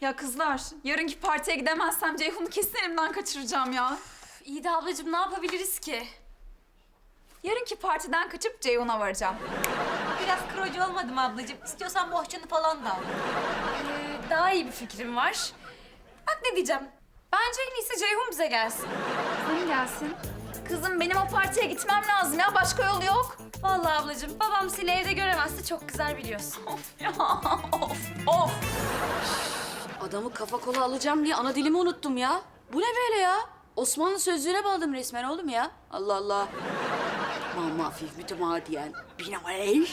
Ya kızlar, yarınki partiye gidemezsem Ceyhun'u kesin elimden kaçıracağım ya. İyi de ablacığım ne yapabiliriz ki? Yarınki partiden kaçıp Ceyhun'a varacağım. Biraz kırıcı olmadı mı ablacığım? İstiyorsan bohçanı falan da al. Ee, daha iyi bir fikrim var. Bak ne diyeceğim. Bence en iyisi Ceyhun bize gelsin. Senin gelsin. Kızım benim o partiye gitmem lazım ya. Başka yol yok. Vallahi ablacığım babam seni evde göremezse çok güzel biliyorsun. Of ya, of, of. Adamı kafa kola alacağım diye ana dilimi unuttum ya. Bu ne böyle ya? Osmanlı sözlüğüne bağladım resmen oğlum ya. Allah Allah. Ma mafif mütemadiyen. Binamarey.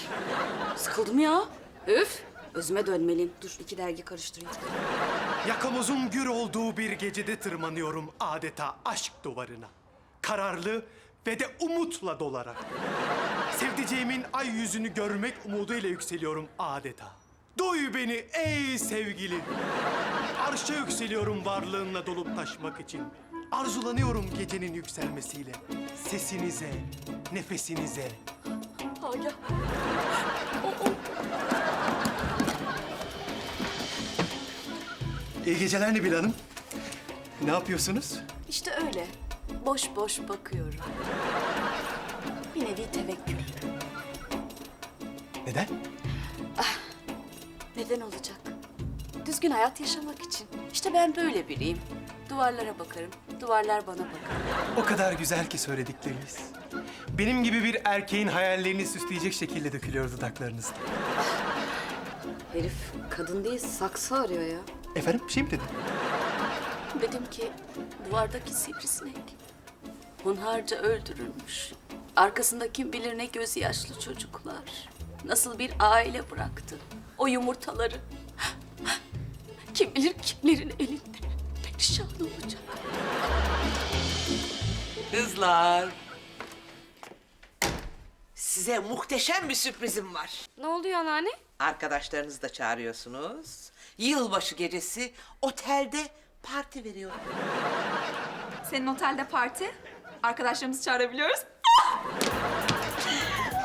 Sıkıldım ya. Üf. Özüme dönmeliyim. Dur iki dergi karıştırayım. Yakamozun gür olduğu bir gecede tırmanıyorum adeta aşk duvarına. Kararlı ve de umutla dolarak. Sevdiceğimin ay yüzünü görmek umuduyla yükseliyorum adeta. Duy beni ey sevgili. Arşa yükseliyorum varlığınla dolup taşmak için. Arzulanıyorum gecenin yükselmesiyle. Sesinize, nefesinize. Agah. İyi geceler Nebil Hanım. Ne yapıyorsunuz? İşte öyle. Boş boş bakıyorum. Bir nevi tevekkül. Neden? Neden olacak? Düzgün hayat yaşamak için. İşte ben böyle biriyim. Duvarlara bakarım, duvarlar bana bakar. O kadar güzel ki söyledikleriniz. Benim gibi bir erkeğin hayallerini süsleyecek şekilde dökülüyor dudaklarınızda. Herif kadın değil, saksı arıyor ya. Efendim bir şey mi dedin? Dedim ki duvardaki sivrisinek hunharca öldürülmüş. Arkasında kim bilir ne gözü yaşlı çocuklar. Nasıl bir aile bıraktı. O yumurtaları. Kim bilir kimlerin elinde perişan olacak. Kızlar. Size muhteşem bir sürprizim var. Ne oluyor anneanne? Arkadaşlarınızı da çağırıyorsunuz. Yılbaşı gecesi otelde parti veriyorum. Senin otelde parti. Arkadaşlarımızı çağırabiliyoruz.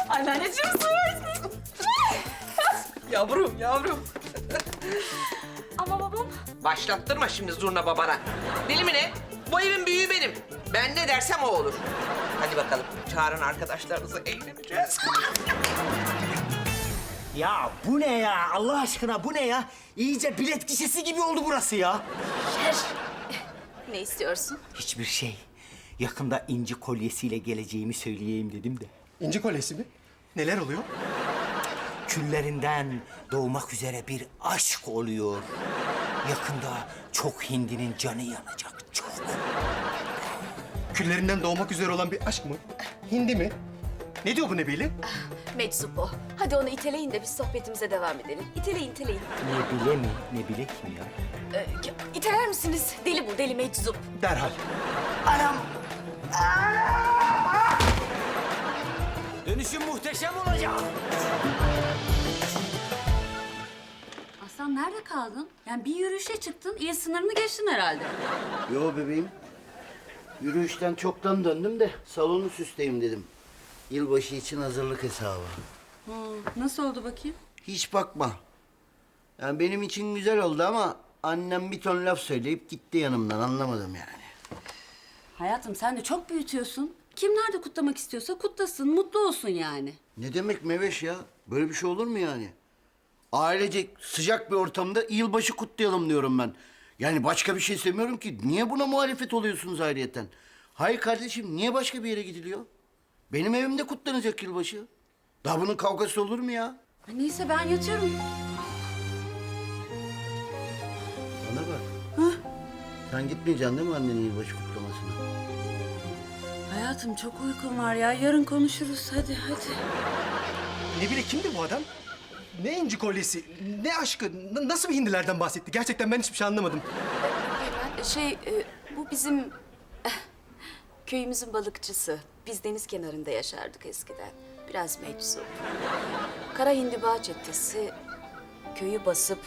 Anneanneciğim süpersin. Yavrum, yavrum. Ama babam Başlattırma şimdi zurna babana. Deli mi ne? Bu evin büyüğü benim. Ben ne dersem o olur. Hadi bakalım, çağırın arkadaşlarınızı, eğleneceğiz. Ya bu ne ya? Allah aşkına bu ne ya? İyice bilet gişesi gibi oldu burası ya. Ne istiyorsun? Hiçbir şey. Yakında inci kolyesiyle geleceğimi söyleyeyim dedim de. İnci kolesi mi? Neler oluyor? Küllerinden doğmak üzere bir aşk oluyor. Yakında çok hindinin canı yanacak, çok. Küllerinden doğmak üzere olan bir aşk mı? Hindi mi? Ne diyor bu Nebili? Meczup o. Hadi onu iteleyin de biz sohbetimize devam edelim. İteleyin, iteleyin. Ne bile mi, ne bilek mi ya? Ee, iteler misiniz? Deli bu, deli meczup. Derhal. Anam! Dönüşüm muhteşem olacak. Aslan nerede kaldın? Yani bir yürüyüşe çıktın, il sınırını geçtin herhalde. Yo bebeğim. Yürüyüşten çoktan döndüm de salonu süsleyeyim dedim. Yılbaşı için hazırlık hesabı. Nasıl oldu bakayım? Hiç bakma. Yani benim için güzel oldu ama annem bir ton laf söyleyip gitti yanımdan anlamadım yani. Hayatım sen de çok büyütüyorsun. Kim nerede kutlamak istiyorsa kutlasın, mutlu olsun yani. Ne demek Meveş ya? Böyle bir şey olur mu yani? Ailecek sıcak bir ortamda yılbaşı kutlayalım diyorum ben. Yani başka bir şey istemiyorum ki. Niye buna muhalefet oluyorsunuz ayrıyeten? Hayır kardeşim niye başka bir yere gidiliyor? Benim evimde kutlanacak yılbaşı. Daha bunun kavgası olur mu ya? Neyse ben yatıyorum. Bana bak. Sen gitmeyeceksin değil mi annenin yılbaşı kutlamasına? Hayatım çok uykum var ya. Yarın konuşuruz. Hadi hadi. Nebili kimdi bu adam? Ne inci kolyesi, ne aşkı, n- nasıl bir hindilerden bahsetti? Gerçekten ben hiçbir şey anlamadım. Şey, e, bu bizim eh, köyümüzün balıkçısı. Biz deniz kenarında yaşardık eskiden. Biraz meczup. Kara hindiba çetesi köyü basıp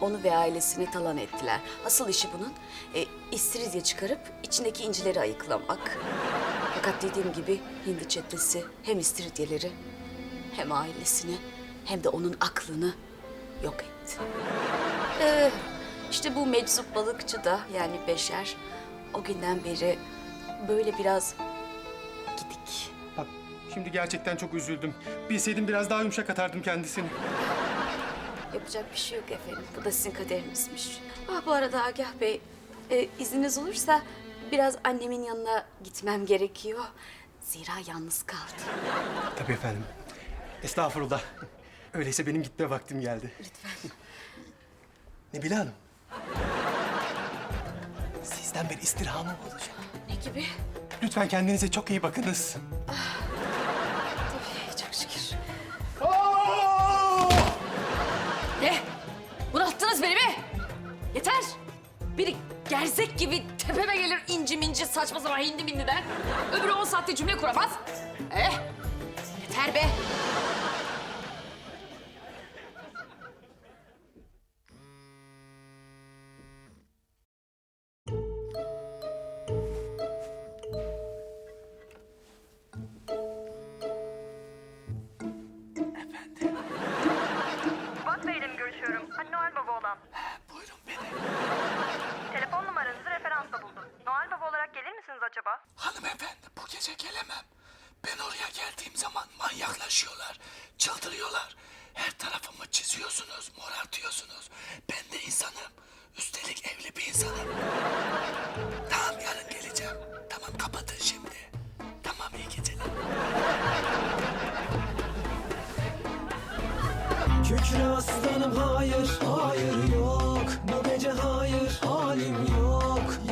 onu ve ailesini talan ettiler. Asıl işi bunun e, istiridye çıkarıp içindeki incileri ayıklamak. Fakat dediğim gibi hindi çetesi hem istiridyeleri hem ailesini hem de onun aklını yok etti. Ee, işte bu meczup balıkçı da yani Beşer o günden beri böyle biraz gidik. Bak şimdi gerçekten çok üzüldüm. Bilseydim biraz daha yumuşak atardım kendisini. Yapacak bir şey yok efendim. Bu da sizin kaderinizmiş. Ah bu arada Agah Bey, e, izniniz olursa biraz annemin yanına gitmem gerekiyor. Zira yalnız kaldı. Tabii efendim. Estağfurullah. Öyleyse benim gitme vaktim geldi. Lütfen. Nebile Hanım. Sizden bir istirhamım olacak. Ne gibi? Lütfen kendinize çok iyi bakınız. Tabii, çok şükür. Gerzek gibi tepeme gelir inci minci saçma sapan hindi mindiden. Öbürü on saatte cümle kuramaz. Eh, yeter be. Gece gelemem. Ben oraya geldiğim zaman manyaklaşıyorlar, çıldırıyorlar. Her tarafımı çiziyorsunuz, morartıyorsunuz. Ben de insanım. Üstelik evli bir insanım. tamam yarın geleceğim. Tamam kapatın şimdi. Tamam iyi geceler. Kükre aslanım hayır, hayır yok Bu gece hayır, halim yok